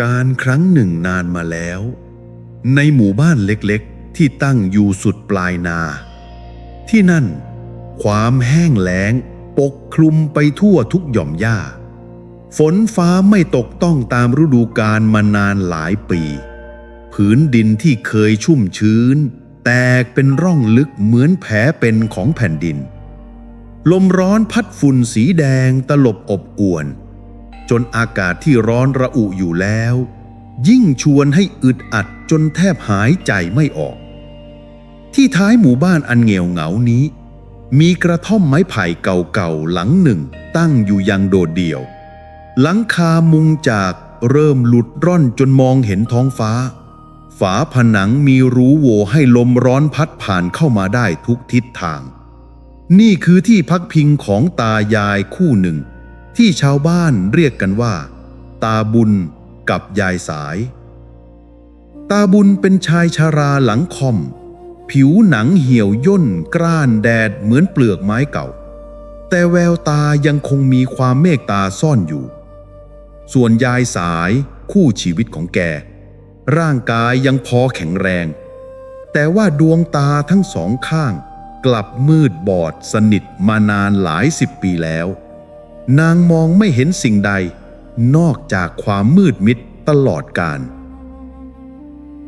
การครั้งหนึ่งนานมาแล้ว ในหมู่บ้านเล็กๆ ที่ตั้งอยู่สุดปลายนา ที่นั่น ความแห้งแล้ง ปกคลุมไปทั่วทุกหย่อมหญ้า ฝนฟ้าไม่ตกต้องตามฤดูกาลมานานหลายปี ผืนดินที่เคยชุ่มชื้น แตกเป็นร่องลึกเหมือนแผลเป็นของแผ่นดิน ลมร้อนพัดฝุ่นสีแดงตลบอบอวน จนอากาศที่ร้อนระอุอยู่แล้ว ยิ่งชวนให้อึดอัดจนแทบหายใจไม่ออก ที่ท้ายหมู่บ้านอันเงียวเหงานี้ มีกระท่อมไม้ไผ่เก่าๆหลังหนึ่งตั้งอยู่อยังโดดเดี่ยว หลังคามุงจากเริ่มหลุดร่อนจนมองเห็นท้องฟ้า ฝาผนังมีรูโหว่ให้ลมร้อนพัดผ่านเข้ามาได้ทุกทิศทาง นี่คือที่พักพิงของตายายคู่หนึ่ง ที่ชาวบ้านเรียกกันว่า ตาบุญกับยายสาย ตาบุญเป็นชายชาราหลังคอม ผิวหนังเหี่ยวย่นกร้านแดดเหมือนเปลือกไม้เก่า แต่แววตายังคงมีความเมตตาซ่อนอยู่ ส่วนยายสายคู่ชีวิตของแก ร่างกายยังพอแข็งแรง แต่ว่าดวงตาทั้งสองข้าง กลับมืดบอดสนิทมานานหลายสิบปีแล้ว นางมองไม่เห็นสิ่งใด นอกจากความมืดมิดตลอดกาล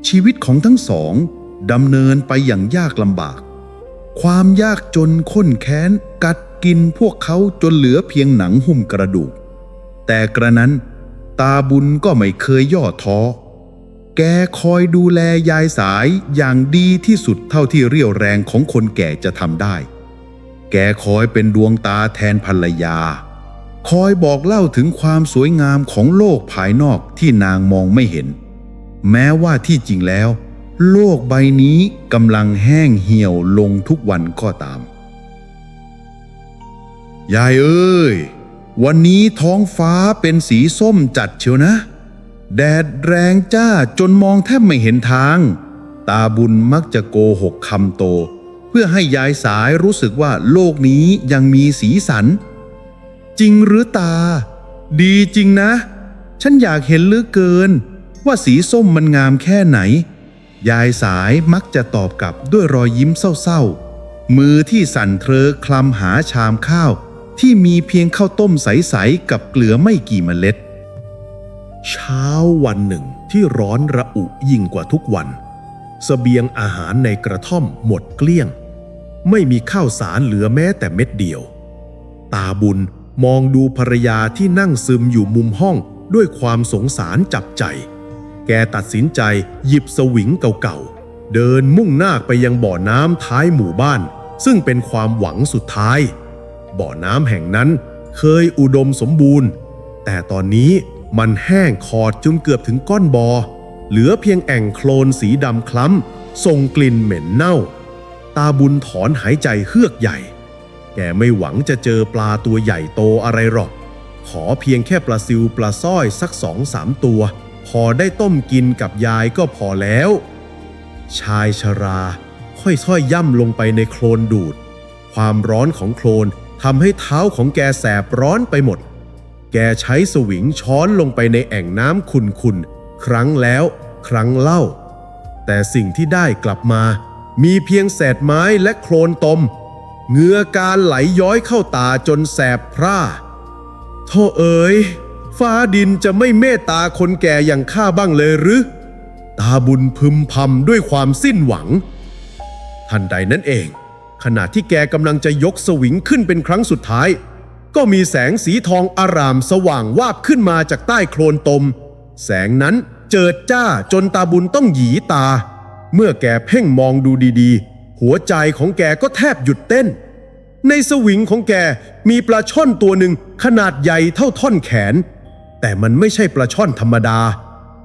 ชีวิตของทั้งสองดำเนินไปอย่างยากลำบาก ความยากจนข้นแค้น กัดกินพวกเขาจนเหลือเพียงหนังหุ้มกระดูก แต่กระนั้นตาบุญก็ไม่เคยย่อท้อ แกคอยดูแลยายสายอย่างดีที่สุดเท่าที่เรี่ยวแรงของคนแก่จะทำได้ แกคอยเป็นดวงตาแทนภรรยา คอยบอกเล่าถึงความสวยงามของโลกภายนอกที่นางมองไม่เห็น แม้ว่าที่จริงแล้ว โลกใบนี้กำลังแห้งเหี่ยวลงทุกวันก็ตาม ยายเอ้ย วันนี้ท้องฟ้าเป็นสีส้มจัดเชียวนะ แดดแรงจ้าจนมองแทบไม่เห็นทาง ตาบุญมักจะโกหกคำโต เพื่อให้ยายสายรู้สึกว่าโลกนี้ยังมีสีสัน จริงหรือตา ดีจริงนะ ฉันอยากเห็นเหลือเกิน ว่าสีส้มมันงามแค่ไหน ยายสายมักจะตอบกลับด้วยรอยยิ้มเศร้าๆ มือที่สั่นเทอคลำหาชามข้าว ที่มีเพียงข้าวต้มใสๆกับเกลือไม่กี่เมล็ด เช้าวันหนึ่งที่ร้อนระอุยิ่งกว่าทุกวันสเสบียงอาหารในกระท่อมหมดเกลี้ยง ไม่มีข้าวสารเหลือแม้แต่เม็ดเดียว ตาบุญ มองดูภรรยาที่นั่งซึมอยู่มุมห้องด้วยความสงสารจับใจ แกตัดสินใจหยิบสวิงเก่าๆ เดินมุ่งหน้าไปยังบ่อน้ำท้ายหมู่บ้าน ซึ่งเป็นความหวังสุดท้าย บ่อน้ำแห่งนั้นเคยอุดมสมบูรณ์ แต่ตอนนี้มันแห้งขอดจนเกือบถึงก้อนบอ่อเหลือเพียงแอ่งโคลนสีดำคล้ำส่งกลิ่นเหม็นเน่า ตาบุญถอนหายใจเฮือกใหญ่ แกไม่หวังจะเจอปลาตัวใหญ่โตอะไรหรอก ขอเพียงแค่ปลาซิวปลาสร้อยสักสองสามตัว พอได้ต้มกินกับยายก็พอแล้ว ชายชรา ค่อยๆย่ำลงไปในโคลนดูด ความร้อนของโคลนทำให้เท้าของแกแสบร้อนไปหมด แกใช้สวิงช้อนลงไปในแอ่งน้ำขุนๆ ครั้งแล้วครั้งเล่า แต่สิ่งที่ได้กลับมา มีเพียงแศษไม้และโคลนตม เงือการไหลย้อยเข้าตาจนแสบพร่าโธ่เอ๋ยฟ้าดินจะไม่เมตตาคนแก่อย่างข้าบ้างเลยหรือ ตาบุญพึมพำด้วยความสิ้นหวัง ทันใดนั้นเอง ขณะที่แกกำลังจะยกสวิงขึ้นเป็นครั้งสุดท้าย ก็มีแสงสีทองอารามสว่างวาบขึ้นมาจากใต้โคลนตม แสงนั้นเจิดจ้าจนตาบุญต้องหยีตา เมื่อแกเพ่งมองดูดีๆ หัวใจของแกก็แทบหยุดเต้น ในสวิงของแกมีปลาช่อนตัวหนึ่งขนาดใหญ่เท่าท่อนแขน แต่มันไม่ใช่ปลาช่อนธรรมดา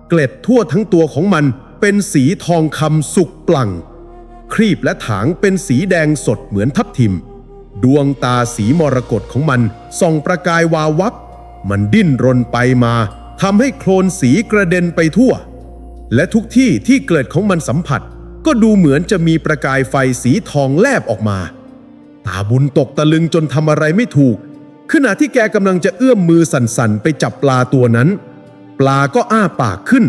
เกล็ดทั่วทั้งตัวของมันเป็นสีทองคำสุกปลั่ง ครีบและถางเป็นสีแดงสดเหมือนทับทิม ดวงตาสีมรกตของมันส่องประกายวาววับ มันดิ้นรนไปมาทำให้โคลนสีกระเด็นไปทั่ว และทุกที่ที่เกล็ดของมันสัมผัส ก็ดูเหมือนจะมีประกายไฟสีทองแลบออกมา ตาบุญตกตะลึงจนทำอะไรไม่ถูก ขณะที่แกกำลังจะเอื้อมมือสั่นๆ ไปจับปลาตัวนั้น ปลาก็อ้าปากขึ้น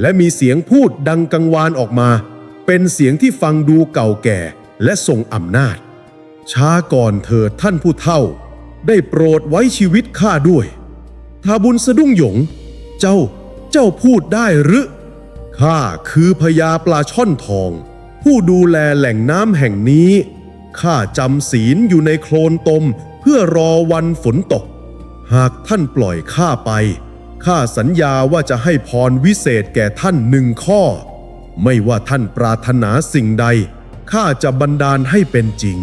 และมีเสียงพูดดังกังวานออกมา เป็นเสียงที่ฟังดูเก่าแก่และทรงอำนาจ ช้าก่อนเถิดท่านผู้เฒ่า ได้โปรดไว้ชีวิตข้าด้วยทาบุญสะดุ้งหยง เจ้า เจ้าพูดได้หรือ ข้าคือพญาปลาช่อนทอง ผู้ดูแลแหล่งน้ำแห่งนี้ ข้าจำศีลอยู่ในโคลนตมเพื่อรอวันฝนตก หากท่านปล่อยข้าไป ข้าสัญญาว่าจะให้พรวิเศษแก่ท่านหนึ่งข้อ ไม่ว่าท่านปรารถนาสิ่งใด ข้าจะบันดาลให้เป็นจริง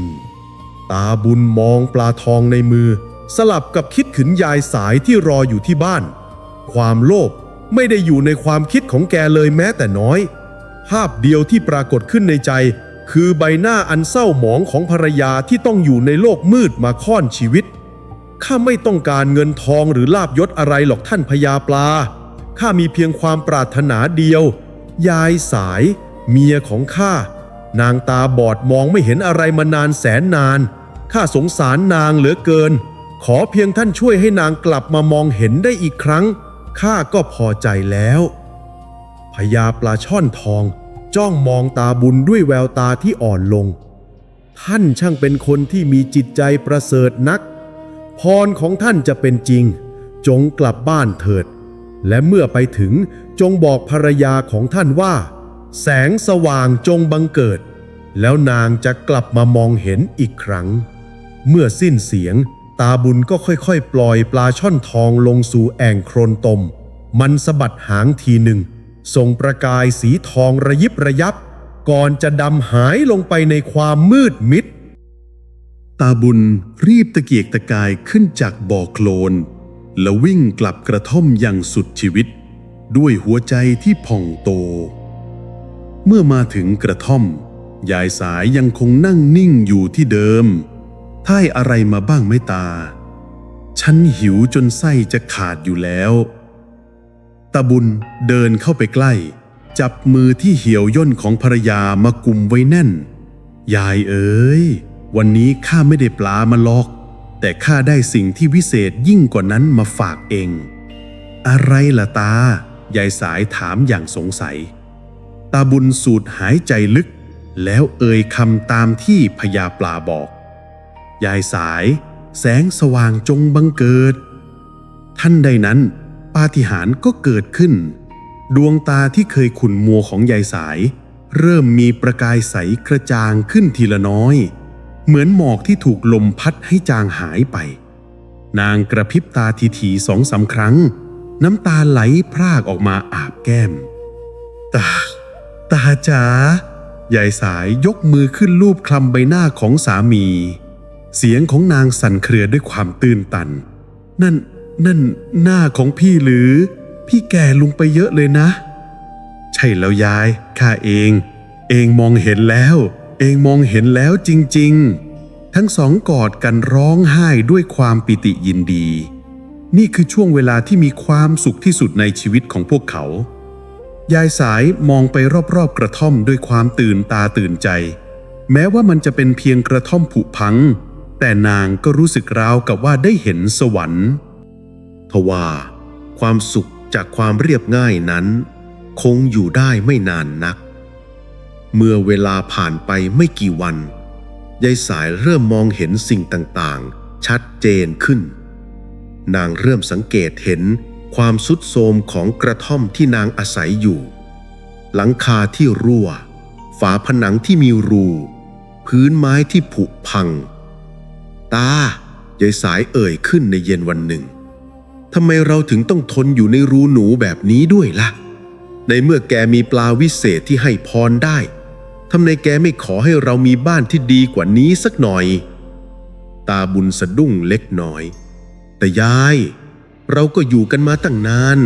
ตาบุญมองปลาทองในมือ สลับกับคิดถึงยายสายที่รออยู่ที่บ้าน ความโลภ ไม่ได้อยู่ในความคิดของแกเลยแม้แต่น้อย ภาพเดียวที่ปรากฏขึ้นในใจ คือใบหน้าอันเศร้าหมองของภรรยาที่ต้องอยู่ในโลกมืดมาค่อนชีวิต ข้าไม่ต้องการเงินทองหรือลาบยศอะไรหรอกท่านพญาปลา ข้ามีเพียงความปรารถนาเดียว ยายสาย เมียของข้า นางตาบอดมองไม่เห็นอะไรมานานแสนนาน ข้าสงสารนางเหลือเกิน ขอเพียงท่านช่วยให้นางกลับมามองเห็นได้อีกครั้ง ข้าก็พอใจแล้วพญาปลาช่อนทอง จ้องมองตาบุญด้วยแววตาที่อ่อนลง ท่านช่างเป็นคนที่มีจิตใจประเสริฐนัก พรของท่านจะเป็นจริง จงกลับบ้านเถิด และเมื่อไปถึงจงบอกภรรยาของท่านว่า แสงสว่างจงบังเกิด แล้วนางจะกลับมามองเห็นอีกครั้ง เมื่อสิ้นเสียง ตาบุญก็ค่อยๆ ปล่อยปลาช่อนทองลงสู่แอ่งโครนตม มันสะบัดหางทีหนึ่ง ส่งประกายสีทองระยิบระยับ ก่อนจะดำหายลงไปในความมืดมิด ตาบุญรีบตะเกียกตะกายขึ้นจากบ่อโคลน แล้ววิ่งกลับกระท่อมอย่างสุดชีวิต ด้วยหัวใจที่ผ่องโต เมื่อมาถึงกระท่อม ยายสายยังคงนั่งนิ่งอยู่ที่เดิม ท่ายอะไรมาบ้างไม่ตา ฉันหิวจนไส้จะขาดอยู่แล้วตาบุญเดินเข้าไปใกล้ จับมือที่เหี่ยวย่นของภรรยามากุมไว้แน่น ยายเอ๋ย วันนี้ข้าไม่ได้ปลามาลอก แต่ข้าได้สิ่งที่วิเศษยิ่งกว่านั้นมาฝากเอง อะไรล่ะตา ยายสายถามอย่างสงสัย ตาบุญสูดหายใจลึก แล้วเอ่ยคำตามที่พญาปลาบอก ยายสาย แสงสว่างจงบังเกิด ท่านใดนั้น ปาฏิหาริย์ก็เกิดขึ้น ดวงตาที่เคยขุ่นมัวของยายสาย เริ่มมีประกายใสกระจ่างขึ้นทีละน้อย เหมือนหมอกที่ถูกลมพัดให้จางหายไป นางกระพริบตาทีทีสองสามครั้ง น้ำตาไหลพรากออกมาอาบแก้ม ตา ตาจ๋ายายสายยกมือขึ้นลูบคลำใบหน้าของสามี เสียงของนางสั่นเครือด้วยความตื่นตัน นั่น นั่นหน้าของพี่หรือ พี่แก่ลงไปเยอะเลยนะ ใช่แล้วยาย ข้าเอง เองมองเห็นแล้ว เองมองเห็นแล้วจริง ๆ ทั้งสองกอดกันร้องไห้ด้วยความปิติยินดี นี่คือช่วงเวลาที่มีความสุขที่สุดในชีวิตของพวกเขา ยายสายมองไปรอบๆกระท่อมด้วยความตื่นตาตื่นใจ แม้ว่ามันจะเป็นเพียงกระท่อมผุพัง แต่นางก็รู้สึกราวกับว่าได้เห็นสวรรค์ ทว่า ความสุขจากความเรียบง่ายนั้น คงอยู่ได้ไม่นานนัก เมื่อเวลาผ่านไปไม่กี่วันยายสายเริ่มมองเห็นสิ่งต่างๆ ชัดเจนขึ้น นางเริ่มสังเกตเห็นความสุดโทรมของกระท่อมที่นางอาศัยอยู่ หลังคาที่รั่ว ฝาผนังที่มีรู พื้นไม้ที่ผุพัง ตายายสายเอ่ยขึ้นในเย็นวันหนึ่งทำไมเราถึงต้องทนอยู่ในรูหนูแบบนี้ด้วยล่ะ ในเมื่อแกมีปลาวิเศษที่ให้พรได้ทำไมแกไม่ขอให้เรามีบ้านที่ดีกว่านี้สักหน่อย ตาบุญสะดุ้งเล็กน้อย แต่ยาย เราก็อยู่กันมาตั้งนาน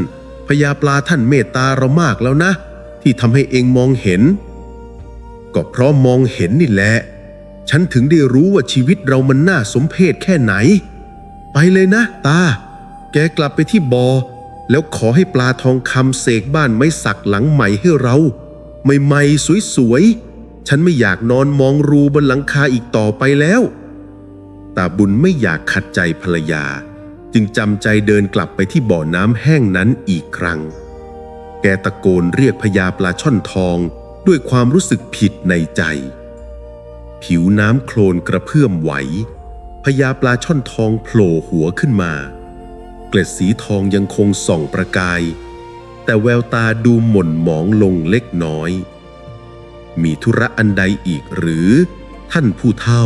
พญาปลาท่านเมตตาเรามากแล้วนะ ที่ทำให้เองมองเห็น ก็เพราะมองเห็นนี่แหละ ฉันถึงได้รู้ว่าชีวิตเรามันน่าสมเพชแค่ไหน ไปเลยนะ ตา แกกลับไปที่บอ่อแล้วขอให้ปลาทองคำเสกบ้านไม้สักหลังใหม่ให้เรา ใหม่ๆสวยๆ ฉันไม่อยากนอนมองรูบนหลังคาอีกต่อไปแล้วตาบุญไม่อยากขัดใจภรรยา จึงจำใจเดินกลับไปที่บ่อน้ำแห้งนั้นอีกครั้ง แกตะโกนเรียกพญาปลาช่อนทองด้วยความรู้สึกผิดในใจ ผิวน้ำโคลนกระเพื่อมไหวพญาปลาช่อนทองโผล่หัวขึ้นมา เกล็ดสีทองยังคงส่องประกาย แต่แววตาดูหม่นหมองลงเล็กน้อย มีธุระอันใดอีกหรือท่านผู้เฒ่า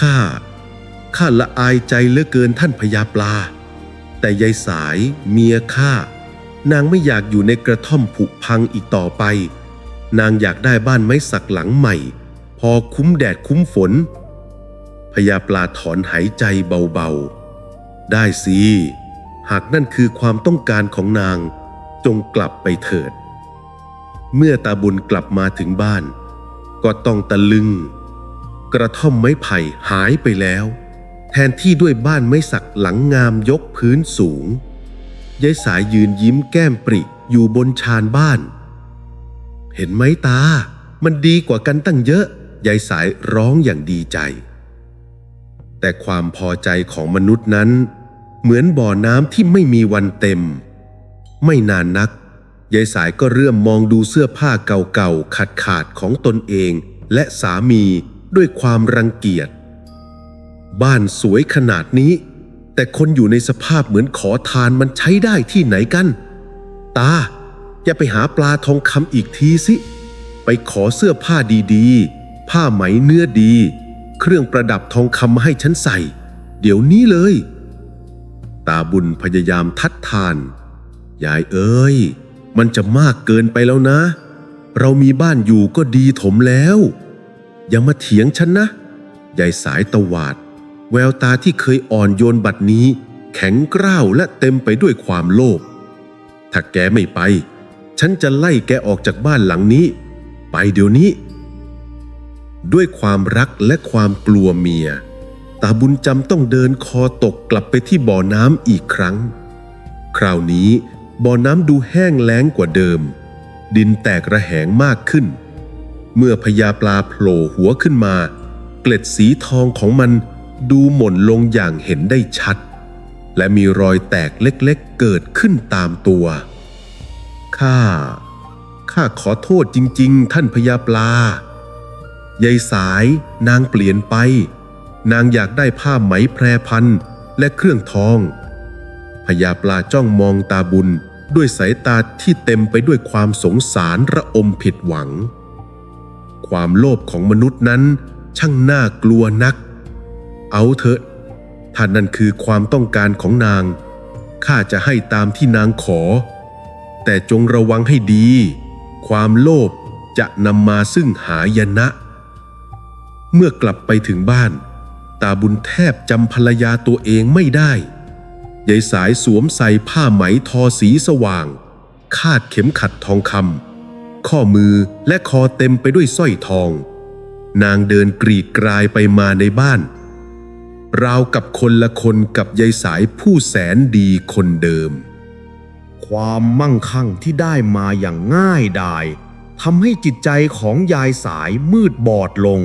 ข้า ข้าละอายใจเหลือเกินท่านพญาปลา แต่ยายสายเมียข้า นางไม่อยากอยู่ในกระท่อมผุพังอีกต่อไป นางอยากได้บ้านไม้สักหลังใหม่ พอคุ้มแดดคุ้มฝนพญาปลาถอนหายใจเบาๆ ได้สิ หากนั่นคือความต้องการของนางจงกลับไปเถิด เมื่อตาบุญกลับมาถึงบ้าน ก็ต้องตะลึง กระท่อมไม้ไผ่หายไปแล้ว แทนที่ด้วยบ้านไม้สักหลังงามยกพื้นสูงยายสายยืนยิ้มแก้มปริอยู่บนชานบ้าน เห็นไหมตา มันดีกว่ากันตั้งเยอะ ยายสายร้องอย่างดีใจ แต่ความพอใจของมนุษย์นั้น เหมือนบ่อน้ำที่ไม่มีวันเต็ม ไม่นานนัก ยายสายก็เริ่มมองดูเสื้อผ้าเก่าๆขาดๆของตนเองและสามีด้วยความรังเกียจ บ้านสวยขนาดนี้ แต่คนอยู่ในสภาพเหมือนขอทานมันใช้ได้ที่ไหนกัน ตา อย่าไปหาปลาทองคำอีกทีสิ ไปขอเสื้อผ้าดีๆ ผ้าไหมเนื้อดี เครื่องประดับทองคำมาให้ฉันใส่ เดี๋ยวนี้เลย ตาบุญพยายามทัดทาน ยายเอ้ย มันจะมากเกินไปแล้วนะ เรามีบ้านอยู่ก็ดีถมแล้ว อย่ามาเถียงฉันนะยายสายตวาด แววตาที่เคยอ่อนโยนบัดนี้ แข็งกร้าวและเต็มไปด้วยความโลภถ้าแกไม่ไป ฉันจะไล่แกออกจากบ้านหลังนี้ ไปเดี๋ยวนี้ ด้วยความรักและความกลัวเมีย ตาบุญจำต้องเดินคอตกกลับไปที่บ่อน้ำอีกครั้ง คราวนี้บ่อน้ำดูแห้งแล้งกว่าเดิม ดินแตกระแหงมากขึ้น เมื่อพญาปลาโผล่หัวขึ้นมา เกล็ดสีทองของมันดูหม่นลงอย่างเห็นได้ชัด และมีรอยแตกเล็กๆเกิดขึ้นตามตัว ข้า ข้าขอโทษจริง ๆ ท่านพญาปลายายสายนางเปลี่ยนไป นางอยากได้ผ้าไหมแพรพันและเครื่องทองพญาปลาจ้องมองตาบุญด้วยสายตาที่เต็มไปด้วยความสงสารระอมผิดหวัง ความโลภของมนุษย์นั้นช่างน่ากลัวนัก เอาเถอะถ้านั่นคือความต้องการของนาง ข้าจะให้ตามที่นางขอ แต่จงระวังให้ดี ความโลภจะนำมาซึ่งหายนะ เมื่อกลับไปถึงบ้าน ตาบุญแทบจำภรรยาตัวเองไม่ได้ยายสายสวมใส่ผ้าไหมทอสีสว่าง คาดเข็มขัดทองคำข้อมือและคอเต็มไปด้วยสร้อยทอง นางเดินกรีดกรายไปมาในบ้าน ราวกับคนละคนกับยายสายผู้แสนดีคนเดิม ความมั่งคั่งที่ได้มาอย่างง่ายดายทำให้จิตใจของยายสายมืดบอดลง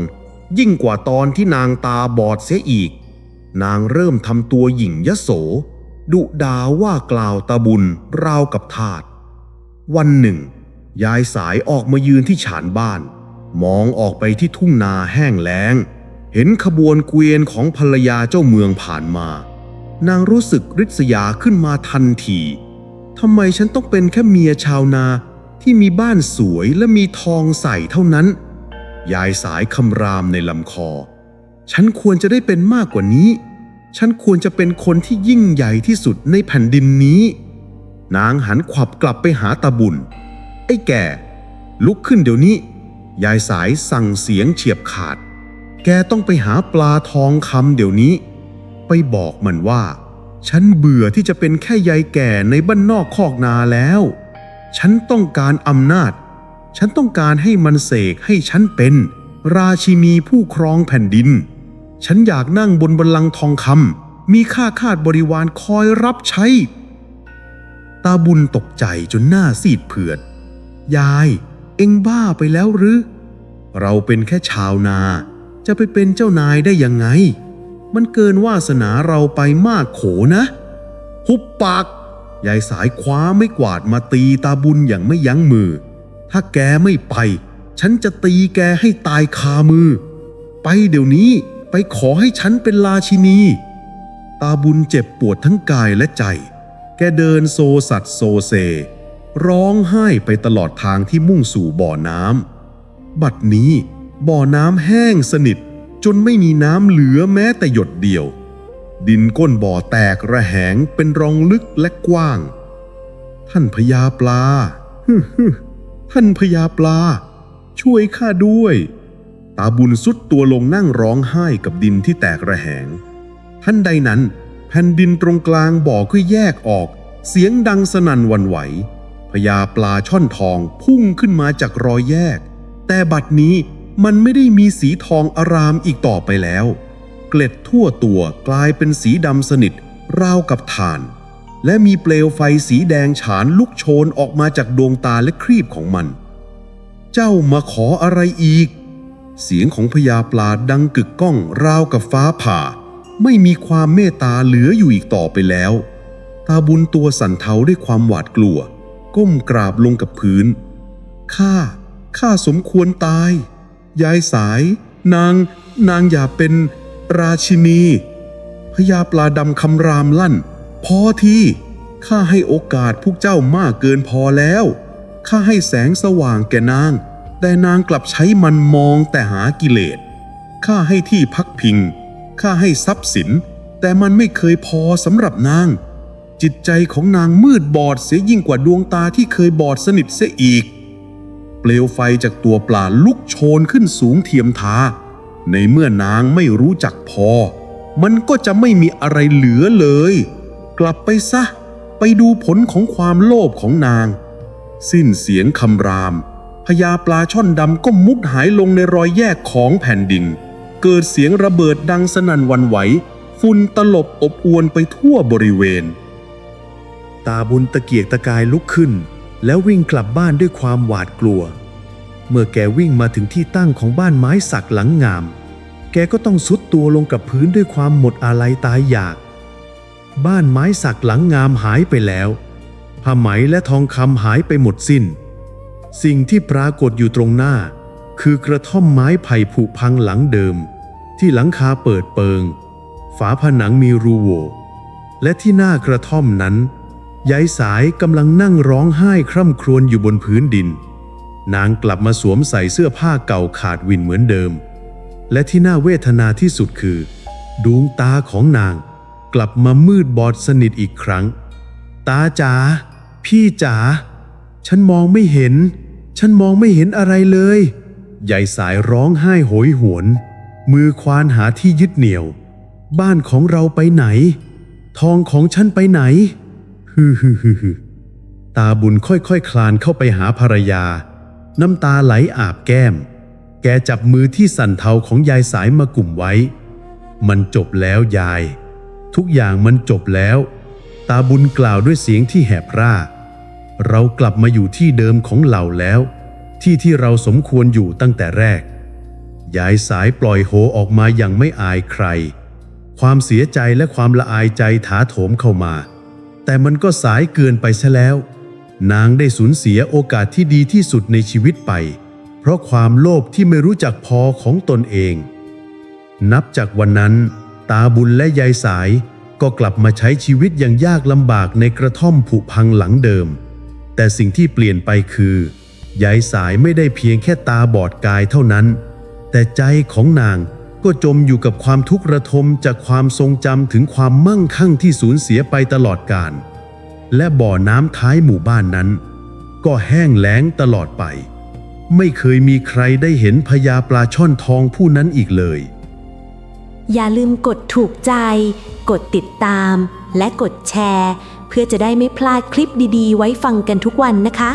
ยิ่งกว่าตอนที่นางตาบอดเสียอีก นางเริ่มทำตัวหยิ่งยโส ดุดาว่ากล่าวตาบุญราวกับทาตวันหนึ่ง ยายสายออกมายืนที่ฉานบ้าน มองออกไปที่ทุ่งนาแห้งแล้ง เห็นขบวนเกวียนของภรรยาเจ้าเมืองผ่านมา นางรู้สึกริษยาขึ้นมาทันที ทำไมฉันต้องเป็นแค่เมียชาวนาที่มีบ้านสวยและมีทองใส่เท่านั้น ยายสายคำรามในลำคอ ฉันควรจะได้เป็นมากกว่านี้ ฉันควรจะเป็นคนที่ยิ่งใหญ่ที่สุดในแผ่นดินนี้ นางหันขวับกลับไปหาตาบุญ ไอ้แก่ ลุกขึ้นเดี๋ยวนี้ ยายสายสั่งเสียงเฉียบขาด แกต้องไปหาปลาทองคำเดี๋ยวนี้ ไปบอกมันว่า ฉันเบื่อที่จะเป็นแค่ยายแก่ในบ้านนอกคอกนาแล้ว ฉันต้องการอำนาจ ฉันต้องการให้มันเสกให้ฉันเป็น ราชินีผู้ครองแผ่นดิน ฉันอยากนั่งบนบัลลังก์ทองคำมีข้าคาดบริวารคอยรับใช้ ตาบุญตกใจจนหน้าซีดเผือด ยาย เอ็งบ้าไปแล้วหรือ เราเป็นแค่ชาวนา จะไปเป็นเจ้านายได้ยังไง มันเกินวาสนาเราไปมากโขนะ หุบปาก ยายสายคว้าไม่กวาดมาตีตาบุญอย่างไม่ยั้งมือ ถ้าแกไม่ไป ฉันจะตีแกให้ตายคามือ ไปเดี๋ยวนี้ไปขอให้ฉันเป็นราชินี ตาบุญเจ็บปวดทั้งกายและใจ แกเดินโซสัดโซเซ ร้องไห้ไปตลอดทางที่มุ่งสู่บ่อน้ำบัดนี้บ่อน้ำแห้งสนิท จนไม่มีน้ำเหลือแม้แต่หยดเดียว ดินก้นบ่อแตกระแหงเป็นรองลึกและกว้าง ท่านพญาปลาฮึ่ท่านพญาปลา ช่วยข้าด้วย ตาบุญสุดตัวลงนั่งร้องไห้กับดินที่แตกระแหง ท่านใดนั้น แผ่นดินตรงกลางบ่อก็แยกออก เสียงดังสนั่นวันไหวพญาปลาช่อนทองพุ่งขึ้นมาจากรอยแยก แต่บัดนี้ มันไม่ได้มีสีทองอารามอีกต่อไปแล้ว เกล็ดทั่วตัวกลายเป็นสีดำสนิทราวกับถ่าน และมีเปลวไฟสีแดงฉานลุกโชนออกมาจากดวงตาและครีบของมัน เจ้ามาขออะไรอีก เสียงของพญาปลาดังกึกก้องราวกับฟ้าผ่า ไม่มีความเมตตาเหลืออยู่อีกต่อไปแล้ว ตาบุญตัวสั่นเทาด้วยความหวาดกลัว ก้มกราบลงกับพื้นข้าข้าสมควรตาย ยายสาย นาง นางอย่าเป็นราชินีพญาปลาดำคำรามลั่น พอที่ข้าให้โอกาสพวกเจ้ามากเกินพอแล้วข้าให้แสงสว่างแก่นาง แต่นางกลับใช้มันมองแต่หากิเลสข้าให้ที่พักพิงข้าให้ทรัพย์สิน แต่มันไม่เคยพอสำหรับนาง จิตใจของนางมืดบอดเสียยิ่งกว่าดวงตาที่เคยบอดสนิทเสียอีก เปลวไฟจากตัวปลาลุกโชนขึ้นสูงเทียมทา ในเมื่อนางไม่รู้จักพอ มันก็จะไม่มีอะไรเหลือเลย กลับไปซะ ไปดูผลของความโลภของนาง สิ้นเสียงคำรามพญาปลาช่อนดำก็มุดหายลงในรอยแยกของแผ่นดิน เกิดเสียงระเบิดดังสนั่นวันไหว ฝุ่นตลบอบอวนไปทั่วบริเวณ ตาบุญตะเกียกตะกายลุกขึ้น แล้ววิ่งกลับบ้านด้วยความหวาดกลัว เมื่อแกวิ่งมาถึงที่ตั้งของบ้านไม้สักหลังงาม แกก็ต้องซุดตัวลงกับพื้นด้วยความหมดอาลัยตายอยาก บ้านไม้สักหลังงามหายไปแล้วผ้าไหมและทองคำหายไปหมดสิ้น สิ่งที่ปรากฏอยู่ตรงหน้า คือกระท่อมไม้ไผ่ผุพังหลังเดิม ที่หลังคาเปิดเปิง ฝาผนังมีรูโหว่และที่หน้ากระท่อมนั้น ยายสายกำลังนั่งร้องไห้คร่ำครวญอยู่บนพื้นดิน นางกลับมาสวมใส่เสื้อผ้าเก่าขาดวินเหมือนเดิม และที่น่าเวทนาที่สุดคือ ดวงตาของนาง กลับมามืดบอดสนิทอีกครั้ง ตาจ๋าพี่จ๋าฉันมองไม่เห็น ฉันมองไม่เห็นอะไรเลยยายสายร้องไห้โหยหวน มือควานหาที่ยึดเหนี่ยว บ้านของเราไปไหน ทองของฉันไปไหน ฮึฮึฮึฮึตาบุญค่อยๆคคลานเข้าไปหาภรรยา น้ำตาไหลอาบแก้ม แกจับมือที่สั่นเทาของยายสายมากลุ่มไว้ มันจบแล้วยาย ทุกอย่างมันจบแล้ว ตาบุญกล่าวด้วยเสียงที่แหบร่า เรากลับมาอยู่ที่เดิมของเราแล้ว ที่ที่เราสมควรอยู่ตั้งแต่แรก ยายสายปล่อยโฮออกมาอย่างไม่อายใคร ความเสียใจและความละอายใจถาโถมเข้ามา แต่มันก็สายเกินไปซะแล้ว นางได้สูญเสียโอกาสที่ดีที่สุดในชีวิตไป เพราะความโลภที่ไม่รู้จักพอของตนเอง นับจากวันนั้น ตาบุญและยายสายก็กลับมาใช้ชีวิตอย่างยากลำบากในกระท่อมผุพังหลังเดิม แต่สิ่งที่เปลี่ยนไปคือยายสายไม่ได้เพียงแค่ตาบอดกายเท่านั้น แต่ใจของนาง ก็จมอยู่กับความทุกข์ระทมจากความทรงจำถึงความมั่งคั่งที่สูญเสียไปตลอดกาลและบ่อน้ำท้ายหมู่บ้านนั้น ก็แห้งแล้งตลอดไป ไม่เคยมีใครได้เห็นพญาปลาช่อนทองผู้นั้นอีกเลย อย่าลืมกดถูกใจ กดติดตาม และกดแชร์ เพื่อจะได้ไม่พลาดคลิปดีๆ ไว้ฟังกันทุกวันนะคะ